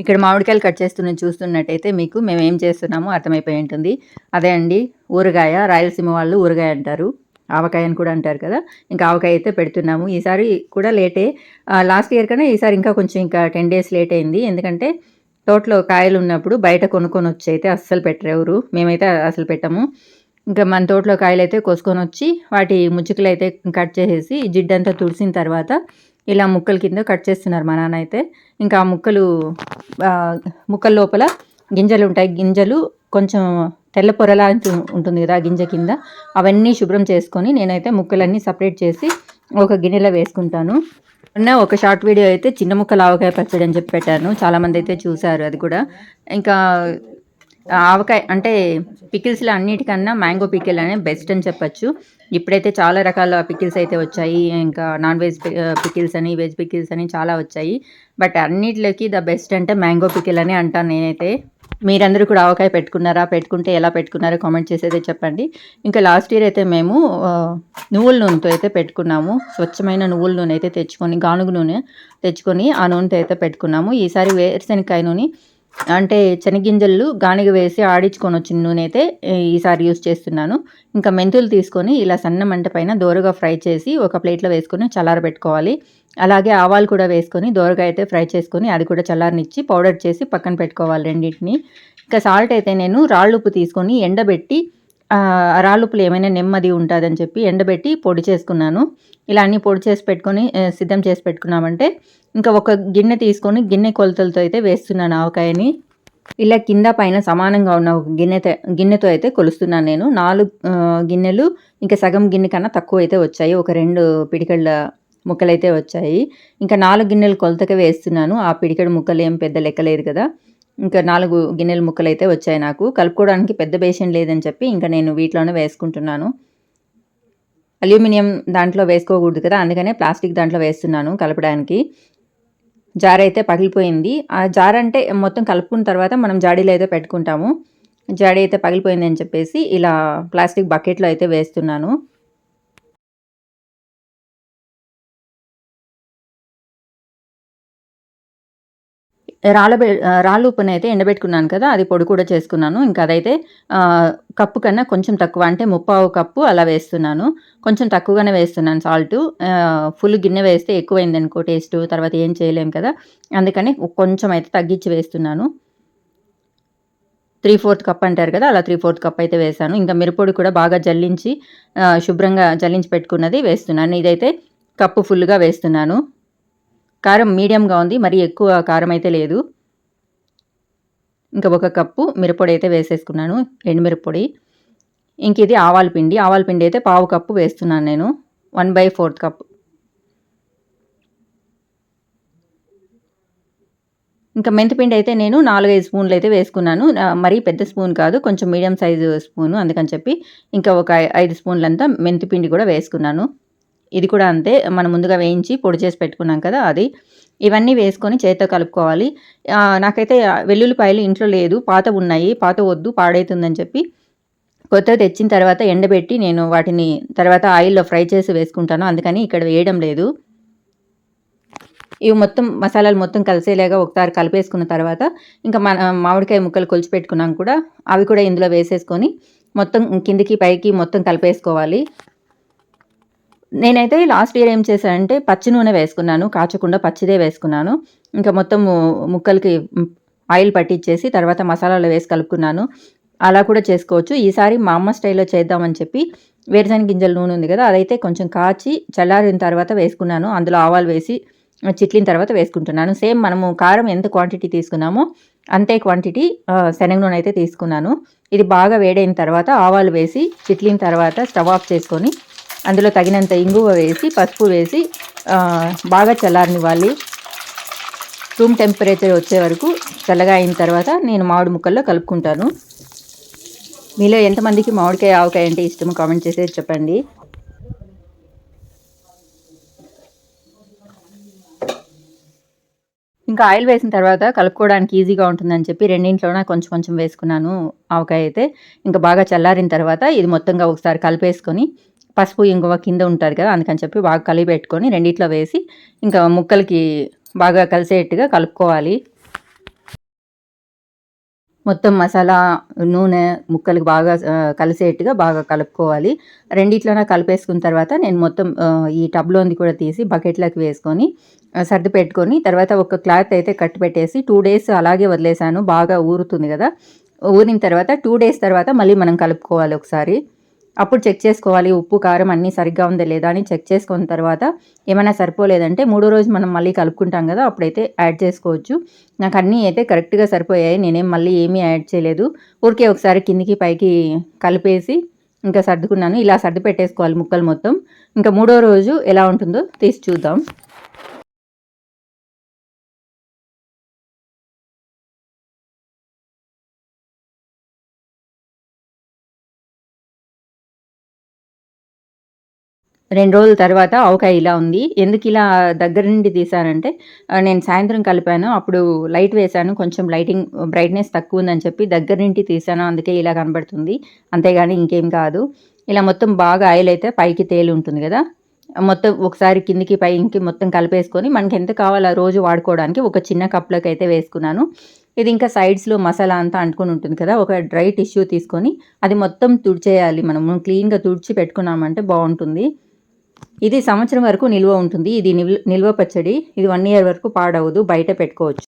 ఇక్కడ మామిడికాయలు కట్ చేస్తున్న చూస్తున్నట్టయితే మీకు మేము ఏం చేస్తున్నామో అర్థమైపోయి ఉంటుంది. అదే అండి ఊరగాయ రాయలసీమ వాళ్ళు ఊరగాయ అంటారు. ఆవకాయ అని కూడా అంటారు కదా. ఇంకా ఆవకాయ అయితే పెడుతున్నాము. ఈసారి కూడా లేటే. లాస్ట్ ఇయర్ కన్నా ఈసారి ఇంకా కొంచెం ఇంకా టెన్ డేస్ లేట్ అయింది. ఎందుకంటే తోటలో కాయలు ఉన్నప్పుడు బయట కొనుక్కొని వచ్చి అయితే అస్సలు పెట్టరెవరు మేమైతే అసలు పెట్టము. ఇంకా మన తోటలో కాయలు అయితే కోసుకొని వచ్చి వాటి ముచ్చుకలు అయితే కట్ చేసేసి జిడ్డంతా తుడిసిన తర్వాత ఇలా ముక్కల కింద కట్ చేస్తున్నారు మా నాన్న అయితే. ఇంకా ఆ ముక్కలు ముక్కల లోపల గింజలు ఉంటాయి. గింజలు కొంచెం తెల్ల పొరలా ఉంటుంది కదా గింజ కింద. అవన్నీ శుభ్రం చేసుకొని నేనైతే ముక్కలన్నీ సపరేట్ చేసి ఒక గిన్నెలో వేసుకుంటాను. ఉన్న ఒక షార్ట్ వీడియో అయితే చిన్న ముక్కలు ఆవకాయ పచ్చడి అని చెప్పి పెట్టాను. చాలామంది అయితే చూశారు అది కూడా. ఇంకా ఆవకాయ అంటే పికిల్స్లో అన్నిటికన్నా మ్యాంగో పికిల్ అనే బెస్ట్ అని చెప్పచ్చు. ఇప్పుడైతే చాలా రకాల పికిల్స్ అయితే వచ్చాయి. ఇంకా నాన్ వెజ్ పికిల్స్ అని వెజ్ పికిల్స్ అని చాలా వచ్చాయి. బట్ అన్నిటిలోకి ద బెస్ట్ అంటే మ్యాంగో పికిల్ అని అంటాను నేనైతే. మీరందరూ కూడా ఆవకాయ పెట్టుకున్నారా? పెట్టుకుంటే ఎలా పెట్టుకున్నారో కామెంట్ చేసేది చెప్పండి. ఇంకా లాస్ట్ ఇయర్ అయితే మేము నువ్వుల నూనెతో అయితే పెట్టుకున్నాము. స్వచ్ఛమైన నువ్వుల నూనె అయితే తెచ్చుకొని గానుగు నూనె తెచ్చుకొని ఆ నూనెతో అయితే పెట్టుకున్నాము. ఈసారి వేరుశనగకాయ నూనె అంటే శనగింజలు గానిగ వేసి ఆడించుకొని వచ్చిన నూనె అయితే ఈసారి యూస్ చేస్తున్నాను. ఇంకా మెంతులు తీసుకొని ఇలా సన్న మంట పైన దోరగా ఫ్రై చేసి ఒక ప్లేట్లో వేసుకొని చల్లారబెట్టుకోవాలి అలాగే ఆవాలు కూడా వేసుకొని దోరగా అయితే ఫ్రై చేసుకొని అది కూడా చల్లారనిచ్చి పౌడర్ చేసి పక్కన పెట్టుకోవాలి రెండింటిని. ఇంకా సాల్ట్ అయితే నేను రాళ్ళు ఉప్పు తీసుకొని ఎండబెట్టి రాళ్ళుప్పులు ఏమైనా నెమ్మది ఉంటుందని చెప్పి ఎండబెట్టి పొడి చేసుకున్నాను. ఇలా అన్నీ పొడి చేసి పెట్టుకొని సిద్ధం చేసి పెట్టుకున్నామంటే ఇంకా ఒక గిన్నె తీసుకొని గిన్నె కొలతలతో అయితే వేస్తున్నాను ఆవకాయని. ఇలా కింద పైన సమానంగా ఉన్న ఒక గిన్నె గిన్నెతో అయితే కొలుస్తున్నాను నేను. నాలుగు గిన్నెలు ఇంకా సగం గిన్నె కన్నా తక్కువ అయితే వచ్చాయి. ఒక రెండు పిడికళ్ళ ముక్కలైతే వచ్చాయి. ఇంకా నాలుగు గిన్నెలు కొలతకే వేస్తున్నాను. ఆ పిడికడు ముక్కలు ఏం పెద్ద లెక్కలేదు కదా. ఇంకా నాలుగు గిన్నెల ముక్కలు అయితే వచ్చాయి నాకు. కలుపుకోవడానికి పెద్ద బేసిన్ లేదని చెప్పి ఇంకా నేను వీటిలోనే వేసుకుంటున్నాను. అల్యూమినియం దాంట్లో వేసుకోకూడదు కదా అందుకనే ప్లాస్టిక్ దాంట్లో వేస్తున్నాను కలపడానికి. జార్ అయితే పగిలిపోయింది. ఆ జార్ అంటే మొత్తం కలుపుకున్న తర్వాత మనం జాడీలో అయితే పెట్టుకుంటాము. జాడీ అయితే పగిలిపోయింది అని చెప్పేసి ఇలా ప్లాస్టిక్ బకెట్లో అయితే వేస్తున్నాను. రాళ్ళ రాళ్ళు ఉప్పుని అయితే ఎండబెట్టుకున్నాను కదా అది పొడి కూడా చేసుకున్నాను. ఇంకా అదైతే కప్పు కన్నా కొంచెం తక్కువ అంటే ముప్పావు కప్పు అలా వేస్తున్నాను. కొంచెం తక్కువగానే వేస్తున్నాను సాల్ట్. ఫుల్ గిన్నె వేస్తే ఎక్కువైంది అనుకో టేస్ట్ తర్వాత ఏం చేయలేం కదా. అందుకని కొంచెం అయితే తగ్గించి వేస్తున్నాను. త్రీ ఫోర్త్ కప్ అంటారు కదా అలా త్రీ ఫోర్త్ కప్ అయితే వేసాను ఇంకా మిరపొడి కూడా బాగా జల్లించి శుభ్రంగా జల్లించి పెట్టుకున్నది వేస్తున్నాను. ఇదైతే కప్పు ఫుల్గా వేస్తున్నాను. కారం మీడియంగా ఉంది మరి ఎక్కువ కారం అయితే లేదు. ఇంకా ఒక కప్పు మిరపొడి అయితే వేసేసుకున్నాను ఎండుమిరపొడి. ఇంక ఇది ఆవాల పిండి ఆవాల పిండి అయితే పావు కప్పు వేస్తున్నాను నేను వన్ బై ఫోర్త్ కప్ ఇంకా మెంతిపిండి అయితే నేను నాలుగైదు స్పూన్లు అయితే వేసుకున్నాను మరీ పెద్ద స్పూన్ కాదు కొంచెం మీడియం సైజు స్పూను అందుకని చెప్పి ఇంకా ఒక ఐదు స్పూన్లంతా మెంతిపిండి కూడా వేసుకున్నాను. ఇది కూడా అంతే. మనం ముందుగా వేయించి పొడి చేసి పెట్టుకున్నాం కదా అది. ఇవన్నీ వేసుకొని చేతితో కలుపుకోవాలి. నాకైతే వెల్లుల్లిపాయలు ఇంట్లో లేదు. పాత ఉన్నాయి. పాత వద్దు పాడైతుందని చెప్పి కొత్త తెచ్చిన తర్వాత ఎండబెట్టి నేను వాటిని తర్వాత ఆయిల్లో ఫ్రై చేసి వేసుకుంటాను. అందుకని ఇక్కడ వేయడం లేదు. ఇవి మొత్తం మసాలాలు మొత్తం కలిసేలాగా ఒకసారి కలిపేసుకున్న తర్వాత ఇంకా మన మామిడికాయ ముక్కలు కొలిచి పెట్టుకున్నాం కూడా. అవి కూడా ఇందులో వేసేసుకొని మొత్తం కిందికి పైకి మొత్తం కలిపేసుకోవాలి. నేనైతే లాస్ట్ ఇయర్ ఏం చేశానంటే పచ్చి నూనె వేసుకున్నాను కాచకుండా పచ్చిదే వేసుకున్నాను. ఇంకా మొత్తం ముక్కలకి ఆయిల్ పట్టించేసి తర్వాత మసాలాలు వేసి కలుపుకున్నాను. అలా కూడా చేసుకోవచ్చు. ఈసారి మా అమ్మ స్టైల్లో చేద్దామని చెప్పి వేరుశనగ గింజల నూనె ఉంది కదా అదైతే కొంచెం కాచి చల్లారిన తర్వాత వేసుకున్నాను. అందులో ఆవాలు వేసి చిట్లిన తర్వాత వేసుకుంటున్నాను. సేమ్ మనము కారం ఎంత క్వాంటిటీ తీసుకున్నామో అంతే క్వాంటిటీ శనగ నూనె అయితే తీసుకున్నాను. ఇది బాగా వేడైన తర్వాత ఆవాలు వేసి చిట్లిన తర్వాత స్టవ్ ఆఫ్ చేసుకొని అందులో తగినంత ఇంగువ వేసి పసుపు వేసి బాగా చల్లారనివ్వాలి. రూమ్ టెంపరేచర్ వచ్చే వరకు చల్లగా అయిన తర్వాత నేను మామిడి ముక్కల్లో కలుపుకుంటాను. మీలో ఎంతమందికి మామిడికాయ ఆవకాయ అంటే ఇష్టమో కామెంట్ చేసేది చెప్పండి. ఇంకా ఆయిల్ వేసిన తర్వాత కలుపుకోవడానికి ఈజీగా ఉంటుందని చెప్పి రెండింట్లోనే కొంచెం కొంచెం వేసుకున్నాను ఆవకాయ అయితే. ఇంకా బాగా చల్లారిన తర్వాత ఇది మొత్తంగా ఒకసారి కలిపేసుకొని పసుపు ఇంగువ కింద ఉంటుంది కదా అందుకని చెప్పి బాగా కలిపి పెట్టుకొని రెండిట్లో వేసి ఇంకా ముక్కలకి బాగా కలిసేట్టుగా కలుపుకోవాలి. మొత్తం మసాలా నూనె ముక్కలకు బాగా కలిసేట్టుగా బాగా కలుపుకోవాలి. రెండిట్లోనే కలిపేసుకున్న తర్వాత నేను మొత్తం ఈ టబ్లోంది కూడా తీసి బకెట్లోకి వేసుకొని సర్ది పెట్టుకొని తర్వాత ఒక క్లాత్ అయితే కట్టి పెట్టేసి టూ డేస్ అలాగే వదిలేసాను బాగా ఊరుతుంది కదా. ఊరిన తర్వాత టూ డేస్ తర్వాత మళ్ళీ మనం కలుపుకోవాలి ఒకసారి. అప్పుడు చెక్ చేసుకోవాలి ఉప్పు కారం అన్నీ సరిగ్గా ఉందా లేదా అని చెక్ చేసుకున్న తర్వాత ఏమైనా సరిపోలేదంటే మూడో రోజు మనం మళ్ళీ కలుపుకుంటాం కదా అప్పుడైతే యాడ్ చేసుకోవచ్చు. నాకు అన్నీ అయితే కరెక్ట్గా సరిపోయాయి నేనేం మళ్ళీ ఏమీ యాడ్ చేయలేదు. ఊరికే ఒకసారి కిందికి పైకి కలిపేసి ఇంకా సర్దుకున్నాను. ఇలా సర్ది పెట్టేసుకోవాలి ముక్కలు మొత్తం. ఇంకా మూడో రోజు ఎలా ఉంటుందో తీసి చూద్దాం. రెండు రోజుల తర్వాత ఆవకాయ ఇలా ఉంది. ఎందుకు ఇలా దగ్గర నుండి తీసానంటే నేను సాయంత్రం కలిపాను. అప్పుడు లైట్ వేశాను. కొంచెం లైటింగ్ బ్రైట్నెస్ తక్కువ ఉందని చెప్పి దగ్గర నుండి తీసాను అందుకే ఇలా కనబడుతుంది. అంతేగాని ఇంకేం కాదు. ఇలా మొత్తం బాగా ఆయిల్ అయితే పైకి తేలి ఉంటుంది కదా. మొత్తం ఒకసారి కిందికి పైకి మొత్తం కలిపేసుకొని మనకి ఎంత కావాలో రోజు వాడుకోవడానికి ఒక చిన్న కప్లోకి అయితే వేసుకున్నాను. ఇది ఇంకా సైడ్స్లో మసాలా అంతా అంటుకొని ఉంటుంది కదా. ఒక డ్రై టిష్యూ తీసుకొని అది మొత్తం తుడిచేయాలి మనం క్లీన్గా తుడిచి పెట్టుకున్నామంటే బాగుంటుంది. ఇది సంవత్సరం వరకు నిల్వ ఉంటుంది. ఇది నిల్వ నిల్వ పచ్చడి. ఇది వన్ ఇయర్ వరకు పాడవదు. బయట పెట్టుకోవచ్చు.